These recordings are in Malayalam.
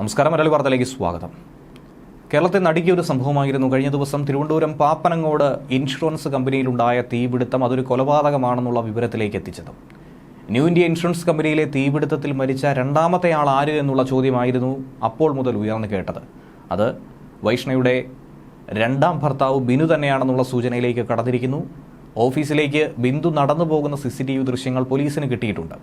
നമസ്കാരം മലയാളി വാർത്തയിലേക്ക് സ്വാഗതം. കേരളത്തെ നടുക്കിയ ഒരു സംഭവമായിരുന്നു. കഴിഞ്ഞ ദിവസം തിരുവനന്തപുരം പാപ്പനങ്ങോട് ഇൻഷുറൻസ് കമ്പനിയിലുണ്ടായ തീപിടുത്തം അതൊരു കൊലപാതകമാണെന്നുള്ള വിവരത്തിലേക്ക് എത്തിച്ചത്. ന്യൂ ഇന്ത്യ ഇൻഷുറൻസ് കമ്പനിയിലെ തീപിടുത്തത്തിൽ മരിച്ച രണ്ടാമത്തെ ആൾ ആര് എന്നുള്ള ചോദ്യമായിരുന്നു അപ്പോൾ മുതൽ ഉയർന്നു കേട്ടത്. അത് വൈഷ്ണയുടെ രണ്ടാം ഭർത്താവ് ബിനു തന്നെയാണെന്നുള്ള സൂചനയിലേക്ക് കടന്നിരിക്കുന്നു. ഓഫീസിലേക്ക് ബിന്ദു നടന്നു പോകുന്ന സി സി ടി വി ദൃശ്യങ്ങൾ പോലീസിന് കിട്ടിയിട്ടുണ്ട്.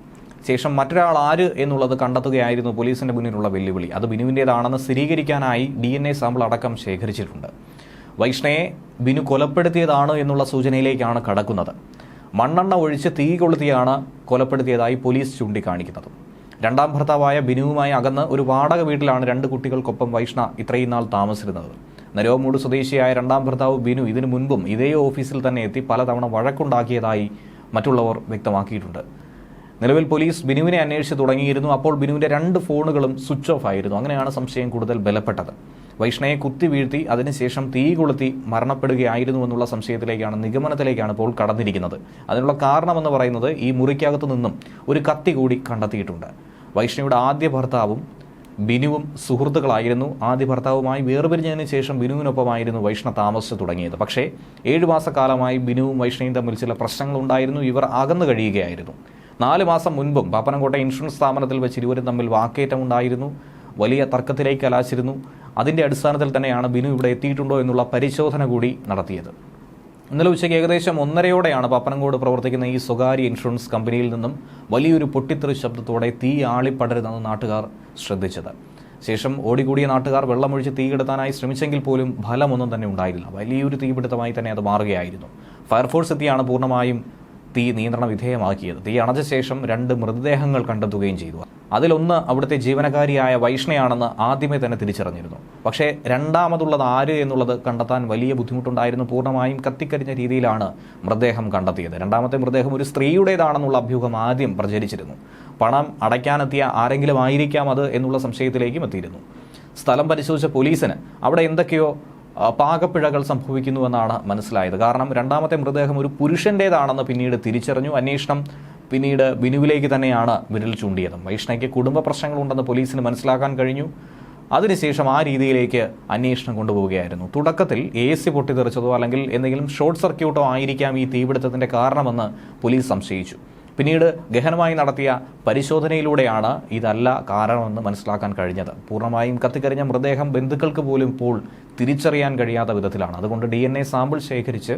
ശേഷം മറ്റൊരാൾ ആര് എന്നുള്ളത് കണ്ടെത്തുകയായിരുന്നു പോലീസിന്റെ മുന്നിലുള്ള വെല്ലുവിളി. അത് ബിനുവിന്റേതാണെന്ന് സ്ഥിരീകരിക്കാനായി ഡി എൻ എ സാമ്പിൾ അടക്കം ശേഖരിച്ചിട്ടുണ്ട്. വൈഷ്ണയെ ബിനു കൊലപ്പെടുത്തിയതാണ് എന്നുള്ള സൂചനയിലേക്കാണ് കടക്കുന്നത്. മണ്ണെണ്ണ ഒഴിച്ച് തീ കൊളുത്തിയാണ് കൊലപ്പെടുത്തിയതായി പോലീസ് ചൂണ്ടിക്കാണിക്കുന്നത്. രണ്ടാം ഭർത്താവായ ബിനുവുമായി അകന്ന് ഒരു വാടക വീട്ടിലാണ് രണ്ട് കുട്ടികൾക്കൊപ്പം വൈഷ്ണ ഇത്രയും നാൾ താമസിച്ചിരുന്നത്. നരോമൂട് സ്വദേശിയായ രണ്ടാം ഭർത്താവ് ബിനു ഇതിനു മുൻപും ഇതേ ഓഫീസിൽ തന്നെ എത്തി പലതവണ വഴക്കുണ്ടാക്കിയതായി മറ്റുള്ളവർ വ്യക്തമാക്കിയിട്ടുണ്ട്. നിലവിൽ പോലീസ് ബിനുവിനെ അന്വേഷിച്ച് തുടങ്ങിയിരുന്നു. അപ്പോൾ ബിനുവിന്റെ രണ്ട് ഫോണുകളും സ്വിച്ച് ഓഫ് ആയിരുന്നു. അങ്ങനെയാണ് സംശയം കൂടുതൽ ബലപ്പെട്ടത്. വൈഷ്ണയെ കുത്തി വീഴ്ത്തി അതിനുശേഷം തീ കൊളുത്തി മരണപ്പെടുകയായിരുന്നു എന്നുള്ള സംശയത്തിലേക്കാണ് നിഗമനത്തിലേക്കാണ് ഇപ്പോൾ കടന്നിരിക്കുന്നത്. അതിനുള്ള കാരണമെന്ന് പറയുന്നത് ഈ മുറിക്കകത്ത് നിന്നും ഒരു കത്തി കൂടി കണ്ടെത്തിയിട്ടുണ്ട്. വൈഷ്ണയുടെ ആദ്യ ഭർത്താവും ബിനുവും സുഹൃത്തുക്കളായിരുന്നു. ആദ്യ ഭർത്താവുമായി വേർപിരിഞ്ഞതിന് ശേഷം ബിനുവിനൊപ്പമായിരുന്നു വൈഷ്ണ താമസിച്ചു തുടങ്ങിയത്. പക്ഷേ ഏഴു മാസക്കാലമായി ബിനുവും വൈഷ്ണയും തമ്മിൽ ചില പ്രശ്നങ്ങളുണ്ടായിരുന്നു. ഇവർ അകന്നു കഴിയുകയായിരുന്നു. നാല് മാസം മുൻപും പാപ്പനംകോട്ട ഇൻഷുറൻസ് സ്ഥാപനത്തിൽ വെച്ച് ഇരുവരും തമ്മിൽ വാക്കേറ്റമുണ്ടായിരുന്നു. വലിയ തർക്കത്തിലേക്ക് കലാശിരുന്നു അതിന്റെ അടിസ്ഥാനത്തിൽ തന്നെയാണ് ബിനു ഇവിടെ എത്തിയിട്ടുണ്ടോ എന്നുള്ള പരിശോധന കൂടി നടത്തിയത്. ഇന്നലെ ഉച്ചയ്ക്ക് ഏകദേശം ഒന്നരയോടെയാണ് പാപ്പനംകോട് പ്രവർത്തിക്കുന്ന ഈ സ്വകാര്യ ഇൻഷുറൻസ് കമ്പനിയിൽ നിന്നും വലിയൊരു പൊട്ടിത്തെറി ശബ്ദത്തോടെ തീ ആളിപ്പടരുതെന്ന് നാട്ടുകാർ ശ്രദ്ധിച്ചത്. ശേഷം ഓടിക്കൂടിയ നാട്ടുകാർ വെള്ളമൊഴിച്ച് തീകെടുത്താനായി ശ്രമിച്ചെങ്കിൽ പോലും ഫലമൊന്നും തന്നെ ഉണ്ടായില്ല വലിയൊരു തീപിടുത്തമായി തന്നെ അത് മാറുകയായിരുന്നു. ഫയർഫോഴ്സ് എത്തിയാണ് പൂർണമായും തീ നിയന്ത്രണ വിധേയമാക്കിയത്. തീ അണച്ച ശേഷം രണ്ട് മൃതദേഹങ്ങൾ കണ്ടെത്തുകയും ചെയ്തു. അതിലൊന്ന് അവിടുത്തെ ജീവനക്കാരിയായ വൈഷ്ണയാണെന്ന് ആദ്യമേ തന്നെ തിരിച്ചറിഞ്ഞിരുന്നു. പക്ഷേ രണ്ടാമതുള്ളത് ആര് എന്നുള്ളത് കണ്ടെത്താൻ വലിയ ബുദ്ധിമുട്ടുണ്ടായിരുന്നു. പൂർണമായും കത്തിക്കരിഞ്ഞ രീതിയിലാണ് മൃതദേഹം കണ്ടെത്തിയത്. രണ്ടാമത്തെ മൃതദേഹം ഒരു സ്ത്രീയുടേതാണെന്നുള്ള അഭ്യൂഹം ആദ്യം പ്രചരിച്ചിരുന്നു. പണം അടയ്ക്കാനെത്തിയ ആരെങ്കിലും ആയിരിക്കാം അത് എന്നുള്ള സംശയത്തിലേക്കും എത്തിയിരുന്നു. സ്ഥലം പരിശോധിച്ച പോലീസിന് അവിടെ എന്തൊക്കെയോ പാകപ്പിഴകൾ സംഭവിക്കുന്നുവെന്നാണ് മനസ്സിലായത്. കാരണം രണ്ടാമത്തെ മൃതദേഹം ഒരു പുരുഷന്റേതാണെന്ന് പിന്നീട് തിരിച്ചറിഞ്ഞു. അന്വേഷണം പിന്നീട് ബിനുവിലേക്ക് തന്നെയാണ് വിരൽ ചൂണ്ടിയത്. വൈഷ്ണയ്ക്ക് കുടുംബ പ്രശ്നങ്ങളുണ്ടെന്ന് പോലീസിന് മനസ്സിലാക്കാൻ കഴിഞ്ഞു. അതിനുശേഷം ആ രീതിയിലേക്ക് അന്വേഷണം കൊണ്ടുപോവുകയായിരുന്നു. തുടക്കത്തിൽ എ സി പൊട്ടിത്തെറിച്ചതോ അല്ലെങ്കിൽ എന്തെങ്കിലും ഷോർട്ട് സർക്യൂട്ടോ ആയിരിക്കാം ഈ തീപിടുത്തത്തിന്റെ കാരണമെന്ന് പോലീസ് സംശയിച്ചു. പിന്നീട് ഗഹനമായി നടത്തിയ പരിശോധനയിലൂടെയാണ് ഇതല്ല കാരണമെന്ന് മനസ്സിലാക്കാൻ കഴിഞ്ഞത്. പൂർണമായും കത്തിക്കരിഞ്ഞ മൃതദേഹം ബന്ധുക്കൾക്ക് പോലും ഇപ്പോൾ തിരിച്ചറിയാൻ കഴിയാത്ത വിധത്തിലാണ്. അതുകൊണ്ട് ഡി എൻ എ സാമ്പിൾ ശേഖരിച്ച്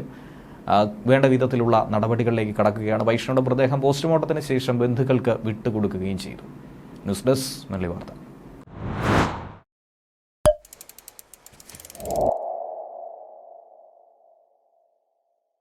വേണ്ട വിധത്തിലുള്ള നടപടികളിലേക്ക് കടക്കുകയാണ്. വൈഷ്ണവ മൃതദേഹം പോസ്റ്റ്മോർട്ടത്തിന് ശേഷം ബന്ധുക്കൾക്ക് വിട്ടുകൊടുക്കുകയും ചെയ്തു. ന്യൂസ് ഡെസ്ക് നല്ല വാർത്ത